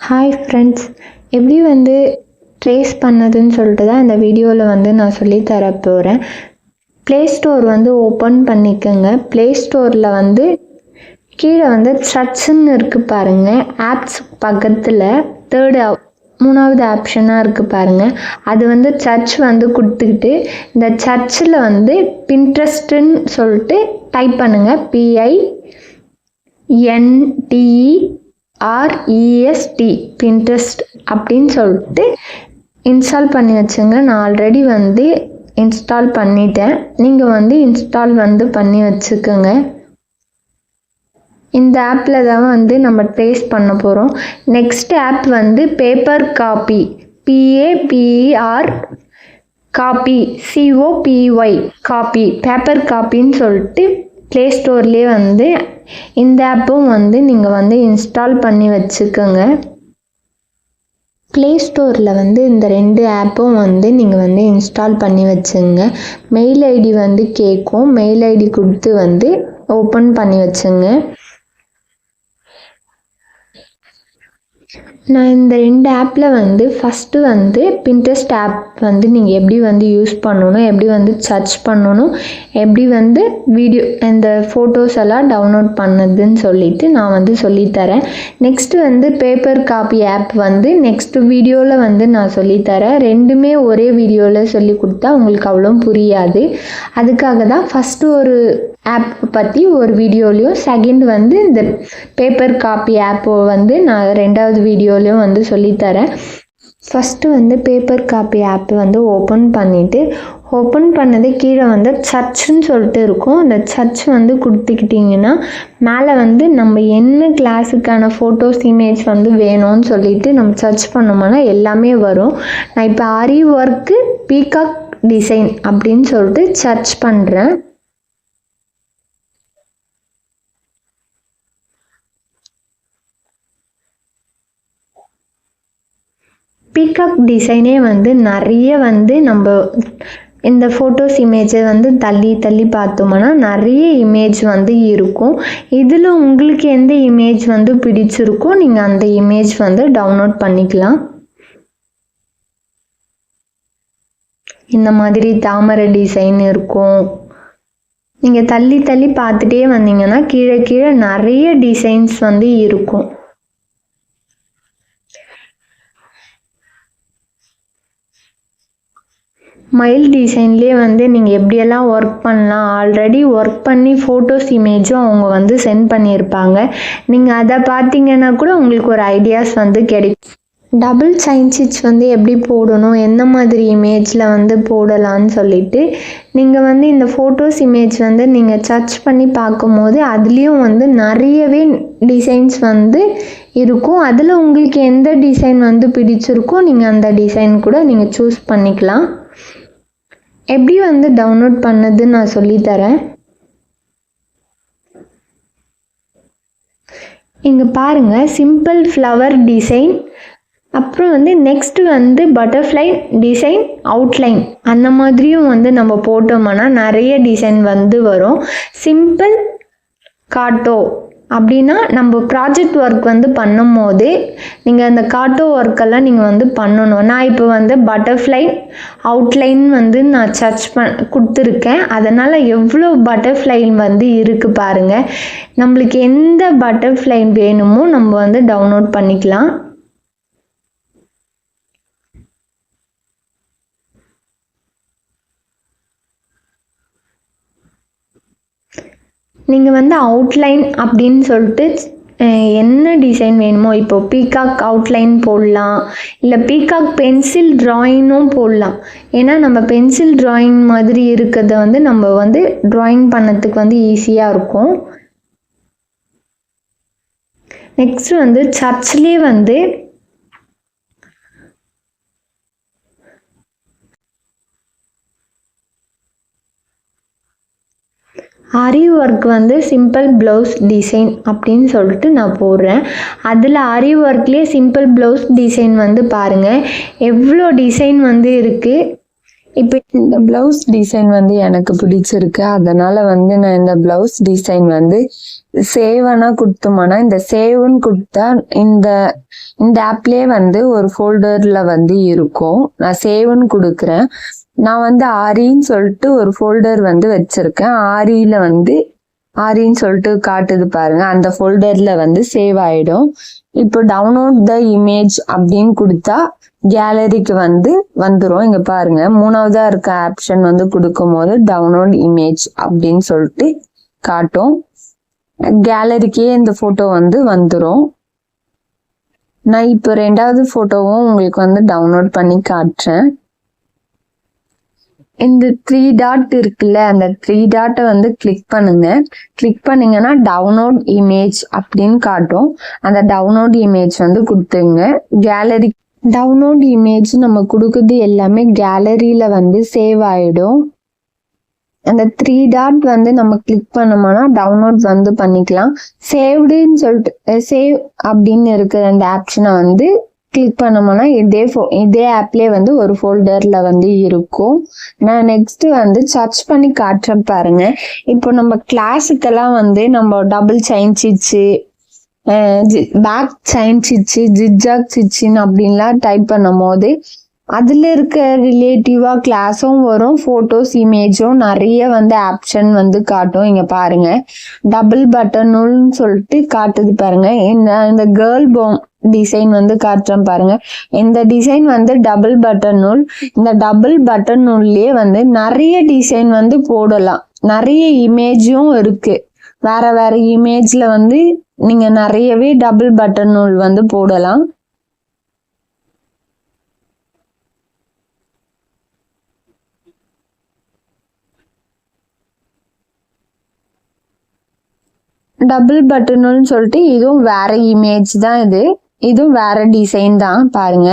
Hi friends எப்படி வந்து trace பண்ணதுன்னு சொல்லிட்டு தான் இந்த வீடியோவில் வந்து நான் சொல்லி தர போகிறேன் ப்ளே ஸ்டோர் வந்து ஓப்பன் பண்ணிக்கோங்க. ப்ளே ஸ்டோரில் வந்து கீழே வந்து சர்ச்சுன்னு இருக்குது பாருங்கள் ஆப்ஸ் பக்கத்தில் தேர்டு மூணாவது ஆப்ஷனாக இருக்குது பாருங்கள் அது வந்து சர்ச் வந்து கொடுத்துக்கிட்டு இந்த சர்ச்சில் வந்து பின்ட்ரெஸ்ட்டுன்னு சொல்லிட்டு டைப் பண்ணுங்கள் பிஐ ஆர்இஎஸ்டி பின்ட்ரெஸ்ட் அப்படின்னு சொல்லிட்டு இன்ஸ்டால் பண்ணி வச்சுங்க. நான் ஆல்ரெடி வந்து இன்ஸ்டால் பண்ணிட்டேன். நீங்கள் வந்து இன்ஸ்டால் வந்து பண்ணி வச்சுக்கோங்க. இந்த ஆப்பில் தான் வந்து நம்ம ட்ரேஸ் பண்ண போகிறோம் நெக்ஸ்ட் ஆப் வந்து paper copy P A P R copy C O P Y copy paper காப்பின்னு சொல்லிட்டு ப்ளே ஸ்டோர்லேயே வந்து இந்த ஆப்பும் வந்து நீங்கள் வந்து இன்ஸ்டால் பண்ணி வச்சுக்கோங்க. ப்ளே ஸ்டோரில் வந்து இந்த ரெண்டு ஆப்பும் வந்து நீங்கள் வந்து இன்ஸ்டால் பண்ணி வச்சுங்க. மெயில் ஐடி வந்து கேட்கும் மெயில் ஐடி கொடுத்து வந்து ஓப்பன் பண்ணி வச்சுங்க. நான் இந்த ரெண்டு ஆப்பில் வந்து ஃபஸ்ட்டு வந்து பின்ட்ரெஸ்ட் ஆப் வந்து நீங்கள் எப்படி வந்து யூஸ் பண்ணணும் எப்படி வந்து சர்ச் பண்ணணும் எப்படி வந்து வீடியோ இந்த ஃபோட்டோஸ் எல்லாம் டவுன்லோட் பண்ணதுன்னு சொல்லிட்டு நான் வந்து சொல்லித்தரேன் நெக்ஸ்ட்டு வந்து பேப்பர் காப்பி ஆப் வந்து நெக்ஸ்ட்டு வீடியோவில் வந்து நான் சொல்லித்தரேன் ரெண்டுமே ஒரே வீடியோவில் சொல்லி கொடுத்தா உங்களுக்கு அவ்வளோ புரியாது. அதுக்காக தான் ஃபஸ்ட்டு ஒரு ஆப் பற்றி ஒரு வீடியோலையும் செகண்ட் வந்து இந்த பேப்பர் காப்பி ஆப்பை வந்து நான் ரெண்டாவது வீடியோலையும் வந்து சொல்லித்தரேன். ஃபஸ்ட்டு வந்து பேப்பர் காப்பி ஆப் வந்து ஓப்பன் பண்ணிவிட்டு ஓப்பன் பண்ணது கீழே வந்து சர்ச்சுன்னு சொல்லிட்டு இருக்கும். அந்த சர்ச் வந்து கொடுத்துக்கிட்டிங்கன்னா மேலே வந்து நம்ம என்ன கிளாஸுக்கான ஃபோட்டோஸ் இமேஜ் வந்து வேணும்னு சொல்லிட்டு நம்ம சர்ச் பண்ணோம்னா எல்லாமே வரும். நான் இப்போ ஆரி ஒர்க்கு பீகாக் டிசைன் அப்படின்னு சொல்லிட்டு சர்ச் பண்ணுறேன் பீகாக் டிசைனே வந்து நிறைய வந்து நம்ம இந்த ஃபோட்டோஸ் இமேஜை வந்து தள்ளி தள்ளி பார்த்தோம்னா நிறைய இமேஜ் வந்து இருக்கும். இதில் உங்களுக்கு எந்த இமேஜ் வந்து பிடிச்சிருக்கோ நீங்கள் அந்த இமேஜ் வந்து டவுன்லோட் பண்ணிக்கலாம். இந்த மாதிரி தாமரை டிசைன் இருக்கும். நீங்கள் தள்ளி தள்ளி பார்த்துட்டே வந்தீங்கன்னா கீழே கீழே நிறைய டிசைன்ஸ் வந்து இருக்கும். மயில் டிசைன்லேயே வந்து நீங்கள் எப்படியெல்லாம் ஒர்க் பண்ணலாம் ஆல்ரெடி ஒர்க் பண்ணி ஃபோட்டோஸ் இமேஜும் அவங்க வந்து சென்ட் பண்ணியிருப்பாங்க. நீங்கள் அதை பார்த்தீங்கன்னா கூட உங்களுக்கு ஒரு ஐடியாஸ் வந்து கிடைக்கும். டபுள் சைன் ஸ்டிச் வந்து எப்படி போடணும் எந்த மாதிரி இமேஜில் வந்து போடலான்னு சொல்லிட்டு நீங்கள் வந்து இந்த ஃபோட்டோஸ் இமேஜ் வந்து நீங்கள் சர்ச் பண்ணி பார்க்கும்போது அதுலேயும் வந்து நிறையவே டிசைன்ஸ் வந்து இருக்கும். அதில் உங்களுக்கு எந்த டிசைன் வந்து பிடிச்சிருக்கோ நீங்கள் அந்த டிசைன் கூட நீங்கள் சூஸ் பண்ணிக்கலாம். எப்படி வந்து டவுன்லோட் பண்ணதுன்னு நான் சொல்லித்தரேன். இங்கே பாருங்கள் சிம்பிள் ஃப்ளவர் டிசைன் அப்புறம் வந்து நெக்ஸ்ட்டு வந்து பட்டர்ஃப்ளை டிசைன் அவுட்லைன் அந்த மாதிரியும் வந்து நம்ம போட்டோம்னா நிறைய டிசைன் வந்து வரும். சிம்பிள் காட்டோ அப்படின்னா நம்ம ப்ராஜெக்ட் ஒர்க் வந்து பண்ணும் போது நீங்கள் அந்த காட்டோ ஒர்க்கெல்லாம் நீங்கள் வந்து பண்ணணும். நான் இப்போ வந்து பட்டர்ஃப்ளை அவுட்லைன் வந்து நான் சர்ச் பண் கொடுத்துருக்கேன். அதனால் எவ்வளோ பட்டர்ஃப்ளைன் வந்து இருக்குது பாருங்கள் நம்மளுக்கு எந்த பட்டர்ஃப்ளைன் வேணுமோ நம்ம வந்து டவுன்லோட் பண்ணிக்கலாம். நீங்கள் வந்து அவுட்லைன் அப்படின்னு சொல்லிட்டு என்ன டிசைன் வேணுமோ இப்போ பீகாக் அவுட்லைன் போடலாம் இல்லை பீகாக் பென்சில் ட்ராயிங்கும் போடலாம். ஏன்னா நம்ம பென்சில் ட்ராயிங் மாதிரி இருக்கிறத வந்து நம்ம வந்து ட்ராயிங் பண்ணத்துக்கு வந்து ஈஸியாக இருக்கும். நெக்ஸ்ட் வந்து சர்ச்லேயே வந்து ஆரி ஒர்க் வந்து சிம்பிள் ப்ளவுஸ் டிசைன் அப்படின்னு சொல்லிட்டு நான் போடுறேன். அதில் ஆரி ஒர்க்லேயே சிம்பிள் ப்ளவுஸ் டிசைன் வந்து பாருங்கள் எவ்வளோ டிசைன் வந்து இருக்குது இப்போ இந்த பிளவுஸ் டிசைன் வந்து எனக்கு பிடிச்சிருக்கு. அதனால வந்து நான் இந்த பிளவுஸ் டிசைன் வந்து சேவனா கொடுத்தோம்னா இந்த சேவ்னு கொடுத்தா இந்த இந்த ஆப்லயே வந்து ஒரு ஃபோல்டர்ல வந்து இருக்கும். நான் சேவ்னு கொடுக்குறேன். நான் வந்து ஆரின்னு சொல்லிட்டு ஒரு ஃபோல்டர் வந்து வச்சிருக்கேன். ஆரியில வந்து ஆரின்னு சொல்லிட்டு காட்டுது பாருங்க. அந்த ஃபோல்டர்ல வந்து சேவ் ஆயிடும். இப்போ டவுன்லோட் த இமேஜ் அப்படின்னு கொடுத்தா கேலரிக்கு வந்து வந்துடும் இங்க பாருங்க. மூணாவதா இருக்க ஆப்ஷன் வந்து கொடுக்கும் போது டவுன்லோட் இமேஜ் அப்படின்னு சொல்லிட்டு காட்டும். கேலரிக்கே இந்த போட்டோ வந்து வந்துடும் நான் இப்போ ரெண்டாவது போட்டோவும் உங்களுக்கு வந்து டவுன்லோட் பண்ணி காட்டுறேன். இந்த த்ரீ டாட் இருக்குல்ல அந்த த்ரீ டாட்டை வந்து கிளிக் பண்ணுங்க. கிளிக் பண்ணீங்கன்னா டவுன்லோட் இமேஜ் அப்படின்னு காட்டும். அந்த டவுன்லோட் இமேஜ் வந்து கொடுத்துங்க கேலரி டவுன்லோட் இமேஜ் நம்ம கொடுக்குறது எல்லாமே கேலரியில வந்து சேவ் ஆயிடும். அந்த த்ரீ டாட் வந்து நம்ம கிளிக் பண்ணோம்னா டவுன்லோட் வந்து பண்ணிக்கலாம். சேவ்டுன்னு சொல்லிட்டு சேவ் அப்படின்னு இருக்கிற அந்த ஆப்ஷனை வந்து கிளிக் பண்ணோம்னா இதே ஃபோ இதே ஆப்லேயே வந்து ஒரு ஃபோல்டரில் வந்து இருக்கும். நான் நெக்ஸ்ட்டு வந்து சர்ச் பண்ணி காட்டுறேன் பாருங்க. இப்போ நம்ம கிளாஸுக்கெல்லாம் வந்து நம்ம டபுள் சைன் சிச்சு பேக் சைன் சிச்சு ஜிஜாக் சிச்சின்னு அப்படின்லாம் டைப் பண்ணும் போது அதில் இருக்க ரிலேட்டிவாக கிளாஸும் வரும் ஃபோட்டோஸ் இமேஜும் நிறைய வந்து ஆப்ஷன் வந்து காட்டும். இங்கே பாருங்க. டபுள் பட்டனுன்னு சொல்லிட்டு காட்டுது பாருங்க. இந்த இந்த கேர்ள் போம் டிசைன் வந்து காட்டுறேன் பாருங்க. இந்த டிசைன் வந்து டபுள் பட்டன் நூல். இந்த டபுள் பட்டன் நூல்லையே வந்து நிறைய டிசைன் வந்து போடலாம். நிறைய இமேஜும் இருக்கு. வேற வேற இமேஜ்ல வந்து நீங்க நிறையவே டபுள் பட்டன் நூல் வந்து போடலாம். டபுள் பட்டனுன்னு சொல்லிட்டு இதுவும் வேற இமேஜ் தான் இது. இதுவும் வேற டிசைன் தான் பாருங்க.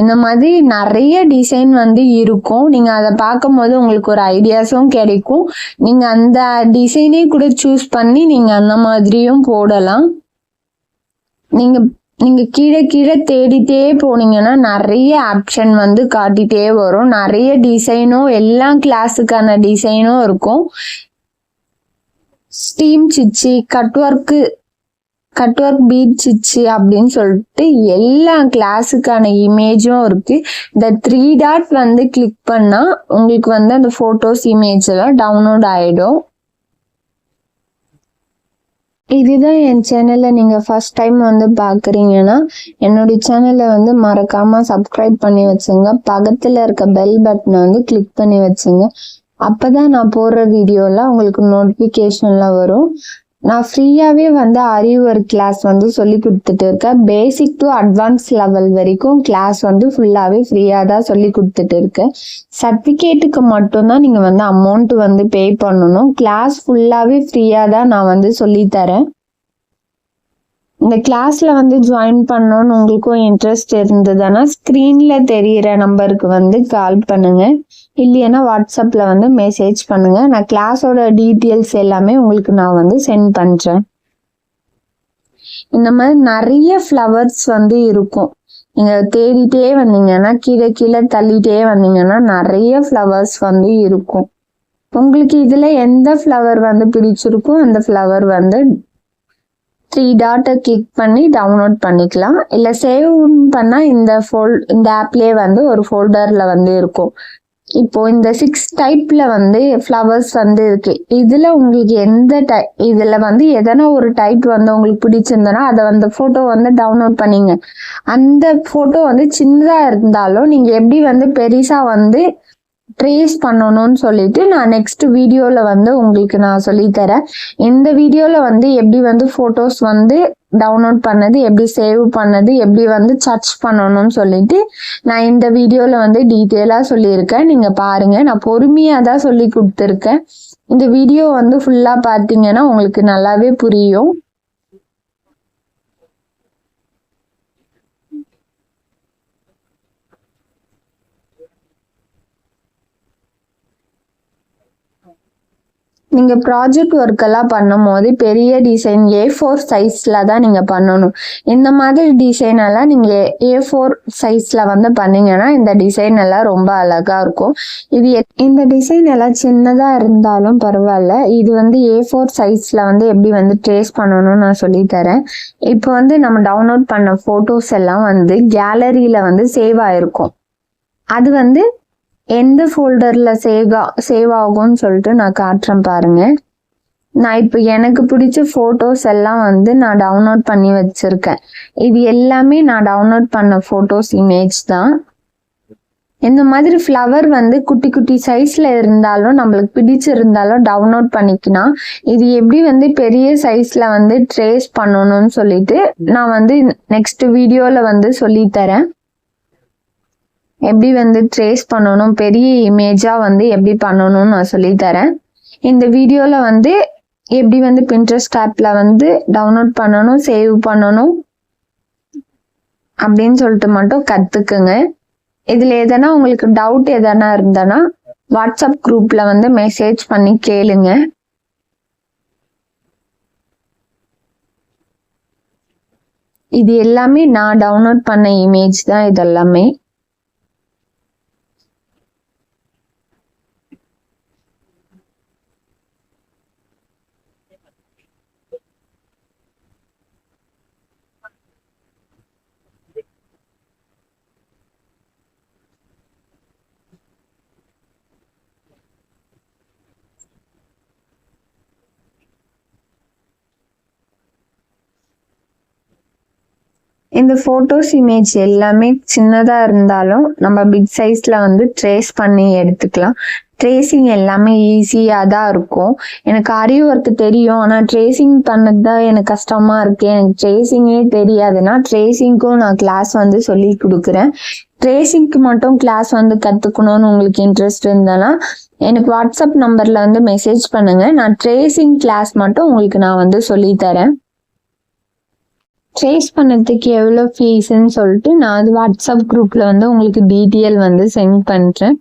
இந்த மாதிரி நிறைய டிசைன் வந்து இருக்கும். நீங்க அதை பார்க்கும் போது உங்களுக்கு ஒரு ஐடியாஸும் கிடைக்கும். நீங்க அந்த டிசைனே கூட சூஸ் பண்ணி நீங்க அந்த மாதிரியும் போடலாம். நீங்க நீங்க கீழே கீழே தேடிட்டே போனீங்கன்னா நிறைய ஆப்ஷன் வந்து காட்டிட்டே வரும். நிறைய டிசைனும் எல்லா கிளாஸுக்கான டிசைனும் இருக்கும். ஸ்டீம் சிச்சி cut work cut work beat சிச்சி அப்படின்னு சொல்லிட்டு எல்லா கிளாஸுக்கான இமேஜும் இருக்கு. இந்த த்ரீ டாட் வந்து கிளிக் பண்ணா உங்களுக்கு வந்து அந்த போட்டோஸ் இமேஜ் எல்லாம் டவுன்லோட் ஆயிடும். இதுதான் என் சேனலை நீங்கள் ஃபஸ்ட் டைம் வந்து பார்க்குறீங்கன்னா என்னுடைய சேனலை வந்து மறக்காமல் சப்ஸ்கிரைப் பண்ணி வச்சுங்க. பக்கத்தில் இருக்க பெல் பட்டனை வந்து கிளிக் பண்ணி வச்சுங்க. அப்போ தான் நான் போடுற வீடியோலாம் உங்களுக்கு நோட்டிஃபிகேஷன்லாம் வரும். நான் ஃப்ரீயாகவே வந்து அறிவு கிளாஸ் வந்து சொல்லி கொடுத்துட்டு இருக்கேன். பேசிக் டு அட்வான்ஸ் லெவல் வரைக்கும் கிளாஸ் வந்து ஃபுல்லாகவே ஃப்ரீயாக தான் சொல்லி கொடுத்துட்டு இருக்கேன். சர்டிஃபிகேட்டுக்கு மட்டும்தான் நீங்கள் வந்து அமௌண்ட் வந்து பே பண்ணணும். கிளாஸ் ஃபுல்லாகவே ஃப்ரீயாக தான் நான் வந்து சொல்லித்தரேன் இந்த கிளாஸ்ல வந்து ஜாயின் பண்ணணும்னு உங்களுக்கும் இன்ட்ரெஸ்ட் இருந்ததுன்னா ஸ்க்ரீன்ல தெரியிற நம்பருக்கு வந்து கால் பண்ணுங்க. இல்லைன்னா வாட்ஸ்அப்ல வந்து மெசேஜ் பண்ணுங்க. நான் கிளாஸோட டீட்டெயில்ஸ் எல்லாமே உங்களுக்கு நான் வந்து சென்ட் பண்றேன். இந்த மாதிரி நிறைய ஃப்ளவர்ஸ் வந்து இருக்கும். நீங்க தேடிட்டே வந்தீங்கன்னா கீழே கீழே தள்ளிட்டே வந்தீங்கன்னா நிறைய ஃப்ளவர்ஸ் வந்து இருக்கும். உங்களுக்கு இதுல எந்த ஃப்ளவர் வந்து பிடிச்சிருக்கோ அந்த ஃப்ளவர் வந்து த்ரீ டாட்டை கிளிக் பண்ணி டவுன்லோட் பண்ணிக்கலாம். இல்லை சேவ் பண்ணால் இந்த ஃபோல் இந்த ஆப்லேயே வந்து ஒரு ஃபோல்டரில் வந்து இருக்கும். இப்போ இந்த சிக்ஸ் டைப்ல வந்து ஃப்ளவர்ஸ் வந்து இருக்கு. இதுல உங்களுக்கு எந்த டை இதுல வந்து எதனா ஒரு டைப் வந்து உங்களுக்கு பிடிச்சிருந்தனா அதை வந்து போட்டோ வந்து டவுன்லோட் பண்ணிங்க. அந்த போட்டோ வந்து சின்னதா இருந்தாலும் நீங்க எப்படி வந்து பெருசா வந்து ட்ரேஸ் பண்ணணும்னு சொல்லிட்டு நான் நெக்ஸ்ட் வீடியோவில் வந்து உங்களுக்கு நான் சொல்லித்தரேன். இந்த வீடியோவில் வந்து எப்படி வந்து ஃபோட்டோஸ் வந்து டவுன்லோட் பண்ணது எப்படி சேவ் பண்ணது எப்படி வந்து சர்ச் பண்ணணும்னு சொல்லிட்டு நான் இந்த வீடியோவில் வந்து டீட்டெயிலாக சொல்லியிருக்கேன். நீங்கள் பாருங்கள் நான் பொறுமையாக தான் சொல்லி கொடுத்துருக்கேன். இந்த வீடியோ வந்து ஃபுல்லாக பார்த்தீங்கன்னா உங்களுக்கு நல்லாவே புரியும். நீங்கள் ப்ராஜெக்ட் ஒர்க்கெல்லாம் பண்ணும் போது பெரிய டிசைன் ஏ ஃபோர் சைஸில் தான் நீங்கள் பண்ணணும். இந்த மாதிரி டிசைன் எல்லாம் நீங்கள் ஏ ஃபோர் சைஸில் வந்து பண்ணீங்கன்னா இந்த டிசைன் எல்லாம் ரொம்ப அழகாக இருக்கும். இது இந்த டிசைன் எல்லாம் சின்னதாக இருந்தாலும் பரவாயில்ல. இது வந்து ஏ ஃபோர் சைஸில் வந்து எப்படி வந்து ட்ரேஸ் பண்ணணும்னு நான் சொல்லித்தரேன் இப்போ வந்து நம்ம டவுன்லோட் பண்ண ஃபோட்டோஸ் எல்லாம் வந்து கேலரியில் வந்து சேவ் ஆயிருக்கும். அது வந்து எந்த ஃபோல்டரில் சேவ் சேவ் ஆகும்னு சொல்லிட்டு நான் காட்டுறேன் பாருங்க. நான் இப்போ எனக்கு பிடிச்ச ஃபோட்டோஸ் எல்லாம் வந்து நான் டவுன்லோட் பண்ணி வச்சுருக்கேன். இது எல்லாமே நான் டவுன்லோட் பண்ண ஃபோட்டோஸ் இமேஜ் தான். இந்த மாதிரி ஃப்ளவர் வந்து குட்டி குட்டி சைஸில் இருந்தாலும் நம்மளுக்கு பிடிச்சிருந்தாலும் டவுன்லோட் பண்ணிக்கலாம் இது எப்படி வந்து பெரிய சைஸில் வந்து ட்ரேஸ் பண்ணணும்னு சொல்லிட்டு நான் வந்து நெக்ஸ்ட் வீடியோவில் வந்து சொல்லித்தரேன் எப்படி வந்து ட்ரேஸ் பண்ணணும் பெரிய இமேஜாக வந்து எப்படி பண்ணணும்னு நான் சொல்லித்தரேன் இந்த வீடியோவில் வந்து எப்படி வந்து பின்ட்ரெஸ்ட் ஆப்பில் வந்து டவுன்லோட் பண்ணணும் சேவ் பண்ணணும் அப்படின்னு சொல்லிட்டு மட்டும் கற்றுக்குங்க இதில் எதனா உங்களுக்கு டவுட் எதனா இருந்தனா வாட்ஸ்அப் குரூப்பில் வந்து மெசேஜ் பண்ணி கேளுங்க. இது எல்லாமே நான் டவுன்லோட் பண்ண இமேஜ் தான் இது இந்த ஃபோட்டோஸ் இமேஜ் எல்லாமே சின்னதாக இருந்தாலும் நம்ம பிக் சைஸில் வந்து ட்ரேஸ் பண்ணி எடுத்துக்கலாம். ட்ரேசிங் எல்லாமே ஈஸியாக தான் இருக்கும். எனக்கு அரி ஒர்க்கு தெரியும். ஆனால் ட்ரேசிங் பண்ணது தான் எனக்கு கஷ்டமாக இருக்குது எனக்கு ட்ரேசிங்கே தெரியாதுன்னா ட்ரேசிங்க்கும் நான் கிளாஸ் வந்து சொல்லி கொடுக்குறேன். ட்ரேசிங்க்கு மட்டும் கிளாஸ் வந்து கற்றுக்கணும்னு உங்களுக்கு இன்ட்ரெஸ்ட் இருந்தனா எனக்கு வாட்ஸ்அப் நம்பரில் வந்து மெசேஜ் பண்ணுங்கள் நான் ட்ரேசிங் கிளாஸ் மட்டும் உங்களுக்கு நான் வந்து சொல்லித் தரேன். ட்ரேஸ் பண்ணதுக்கு எவ்வளோ ஃபீஸ்ன்னு சொல்லிட்டு நான் அது வாட்ஸ்அப் குரூப்பில் வந்து உங்களுக்கு டீட்டெயில் வந்து சென்ட் பண்ணுறேன்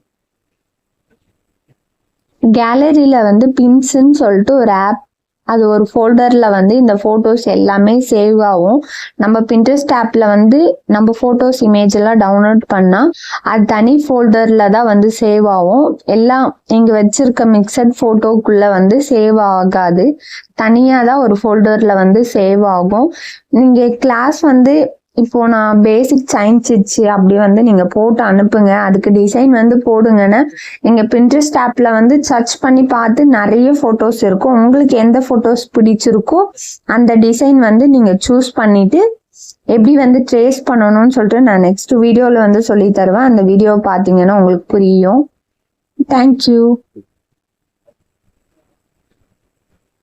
கேலரியில் வந்து பின்ஸுன்னு சொல்லிட்டு ஒரு ஆப் அது ஒரு ஃபோல்டரில் வந்து இந்த ஃபோட்டோஸ் எல்லாமே சேவ் ஆகும். நம்ம பின்ட்ரெஸ்ட் ஆப்பில் வந்து நம்ம ஃபோட்டோஸ் இமேஜ் எல்லாம் டவுன்லோட் பண்ணால் அது தனி ஃபோல்டரில் தான் வந்து சேவ் ஆகும். எல்லாம் நீங்கள் வச்சிருக்க மிக்சட் ஃபோட்டோக்குள்ளே வந்து சேவ் ஆகாது. தனியாக தான் ஒரு ஃபோல்டரில் வந்து சேவ் ஆகும். நீங்கள் கிளாஸ் வந்து இப்போ நான் பேசிக் சயின்ஸ் இச்சு அப்படி வந்து நீங்கள் போட்டு அனுப்புங்க. அதுக்கு டிசைன் வந்து போடுங்கன்னு நீங்கள் பின்ட்ரெஸ்ட் ஆப்பில் வந்து சர்ச் பண்ணி பார்த்து நிறைய ஃபோட்டோஸ் இருக்கும். உங்களுக்கு எந்த ஃபோட்டோஸ் பிடிச்சிருக்கோ அந்த டிசைன் வந்து நீங்கள் சூஸ் பண்ணிட்டு எப்படி வந்து ட்ரேஸ் பண்ணணும்னு சொல்லிட்டு நான் நெக்ஸ்ட் வீடியோவில் வந்து சொல்லி தருவேன். அந்த வீடியோ பார்த்தீங்கன்னா உங்களுக்கு புரியும். தேங்க்யூ